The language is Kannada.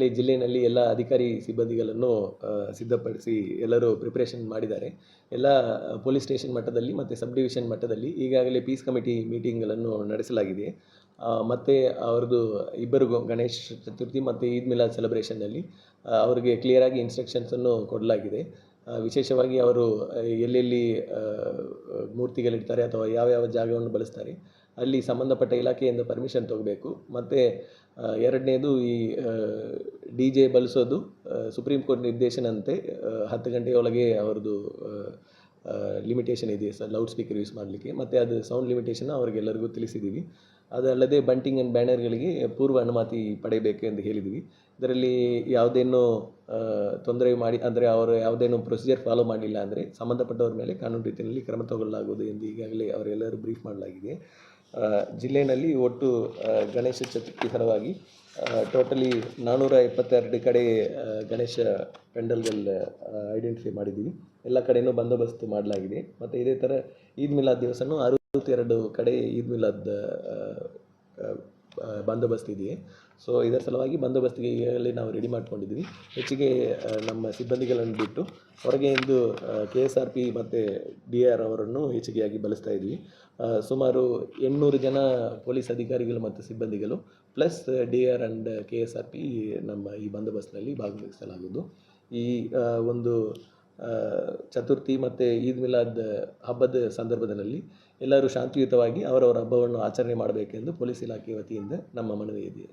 ಈಗಾಗಲೇ ಜಿಲ್ಲೆಯಲ್ಲಿ ಎಲ್ಲ ಅಧಿಕಾರಿ ಸಿಬ್ಬಂದಿಗಳನ್ನು ಸಿದ್ಧಪಡಿಸಿ ಎಲ್ಲರೂ ಪ್ರಿಪ್ರೇಷನ್ ಮಾಡಿದ್ದಾರೆ. ಎಲ್ಲ ಪೊಲೀಸ್ ಸ್ಟೇಷನ್ ಮಟ್ಟದಲ್ಲಿ ಮತ್ತು ಸಬ್ ಡಿವಿಷನ್ ಮಟ್ಟದಲ್ಲಿ ಈಗಾಗಲೇ ಪೀಸ್ ಕಮಿಟಿ ಮೀಟಿಂಗ್ಗಳನ್ನು ನಡೆಸಲಾಗಿದೆ. ಮತ್ತು ಅವ್ರದ್ದು ಇಬ್ಬರು ಗಣೇಶ ಚತುರ್ಥಿ ಮತ್ತು ಈದ್ ಮಿಲಾದ್ ಸೆಲೆಬ್ರೇಷನ್ನಲ್ಲಿ ಅವರಿಗೆ ಕ್ಲಿಯರಾಗಿ ಇನ್ಸ್ಟ್ರಕ್ಷನ್ಸನ್ನು ಕೊಡಲಾಗಿದೆ. ವಿಶೇಷವಾಗಿ ಅವರು ಎಲ್ಲೆಲ್ಲಿ ಮೂರ್ತಿಗಳಿರ್ತಾರೆ ಅಥವಾ ಯಾವ್ಯಾವ ಜಾಗವನ್ನು ಬಳಸ್ತಾರೆ, ಅಲ್ಲಿ ಸಂಬಂಧಪಟ್ಟ ಇಲಾಖೆಯಿಂದ ಪರ್ಮಿಷನ್ ತಗೋಬೇಕು. ಮತ್ತು ಎರಡನೇದು ಈ ಡಿ ಜೆ ಬಳಸೋದು ಸುಪ್ರೀಂ ಕೋರ್ಟ್ ನಿರ್ದೇಶನಂತೆ ಹತ್ತು ಗಂಟೆಯೊಳಗೆ ಅವ್ರದ್ದು ಲಿಮಿಟೇಷನ್ ಇದೆ ಸರ್ ಲೌಡ್ ಸ್ಪೀಕರ್ ಯೂಸ್ ಮಾಡಲಿಕ್ಕೆ. ಮತ್ತು ಅದು ಸೌಂಡ್ ಲಿಮಿಟೇಷನ್ ಅವರಿಗೆಲ್ಲರಿಗೂ ತಿಳಿಸಿದ್ದೀವಿ ಅದಲ್ಲದೆ ಬಂಟಿಂಗ್ ಆ್ಯಂಡ್ ಬ್ಯಾನರ್ಗಳಿಗೆ ಪೂರ್ವ ಅನುಮತಿ ಪಡೆಯಬೇಕು ಎಂದು ಹೇಳಿದ್ವಿ. ಇದರಲ್ಲಿ ಯಾವುದೇನೋ ತೊಂದರೆ ಮಾಡಿ, ಅಂದರೆ ಅವರು ಯಾವುದೇನೋ ಪ್ರೊಸೀಜರ್ ಫಾಲೋ ಮಾಡಲಿಲ್ಲ ಅಂದರೆ ಸಂಬಂಧಪಟ್ಟವ್ರ ಮೇಲೆ ಕಾನೂನು ರೀತಿಯಲ್ಲಿ ಕ್ರಮ ತಗೊಳ್ಳಲಾಗುವುದು ಎಂದು ಈಗಾಗಲೇ ಅವರೆಲ್ಲರೂ ಬ್ರೀಫ್ ಮಾಡಲಾಗಿದೆ. ಜಿಲ್ಲೆಯಲ್ಲಿ ಒಟ್ಟು ಗಣೇಶ ಚತುರ್ಥಿ ಸಲುವಾಗಿ ಟೋಟಲಿ ನಾನ್ನೂರ ಎಪ್ಪತ್ತೆರಡು ಕಡೆ ಗಣೇಶ ಪೆಂಡಲ್ಗಳ ಐಡೆಂಟಿಫೈ ಮಾಡಿದ್ದೀವಿ. ಎಲ್ಲ ಕಡೆಯೂ ಬಂದೋಬಸ್ತ್ ಮಾಡಲಾಗಿದೆ. ಮತ್ತು ಇದೇ ಥರ ಈದ್ ಮಿಲಾದ್ ದಿವಸನೂ ಅರವತ್ತೆರಡು ಕಡೆ ಈದ್ ಮಿಲಾದ್ ಬಂದೋಬಸ್ತ್ ಇದೆಯೇ? ಸೊ ಇದರ ಸಲುವಾಗಿ ಬಂದೋಬಸ್ತಿಗೆ ಈಗಾಗಲೇ ನಾವು ರೆಡಿ ಮಾಡ್ಕೊಂಡಿದ್ದೀವಿ. ಹೆಚ್ಚಿಗೆ ನಮ್ಮ ಸಿಬ್ಬಂದಿಗಳನ್ನು ಬಿಟ್ಟು ಹೊರಗೆ ಇಂದು ಕೆ ಎಸ್ ಆರ್ ಪಿ ಮತ್ತು ಡಿ ಆರ್ ಅವರನ್ನು ಹೆಚ್ಚಿಗೆಯಾಗಿ ಬಳಸ್ತಾ ಇದ್ವಿ ಸುಮಾರು ಎಂಟುನೂರು ಜನ ಪೊಲೀಸ್ ಅಧಿಕಾರಿಗಳು ಮತ್ತು ಸಿಬ್ಬಂದಿಗಳು plus D R and K S R P ನಮ್ಮ ಈ ಬಂದೋಬಸ್ತ್ನಲ್ಲಿ ಭಾಗವಹಿಸಲಾಗುವುದು. ಈ ಒಂದು ಚತುರ್ಥಿ ಮತ್ತು ಈದ್ ಮಿಲಾದ್ ಹಬ್ಬದ ಸಂದರ್ಭದಲ್ಲಿ ಎಲ್ಲರೂ ಶಾಂತಿಯುತವಾಗಿ ಅವರವರ ಹಬ್ಬವನ್ನು ಆಚರಣೆ ಮಾಡಬೇಕೆಂದು ಪೊಲೀಸ್ ಇಲಾಖೆ ವತಿಯಿಂದ ನಮ್ಮ ಮನವಿ ಇದೆ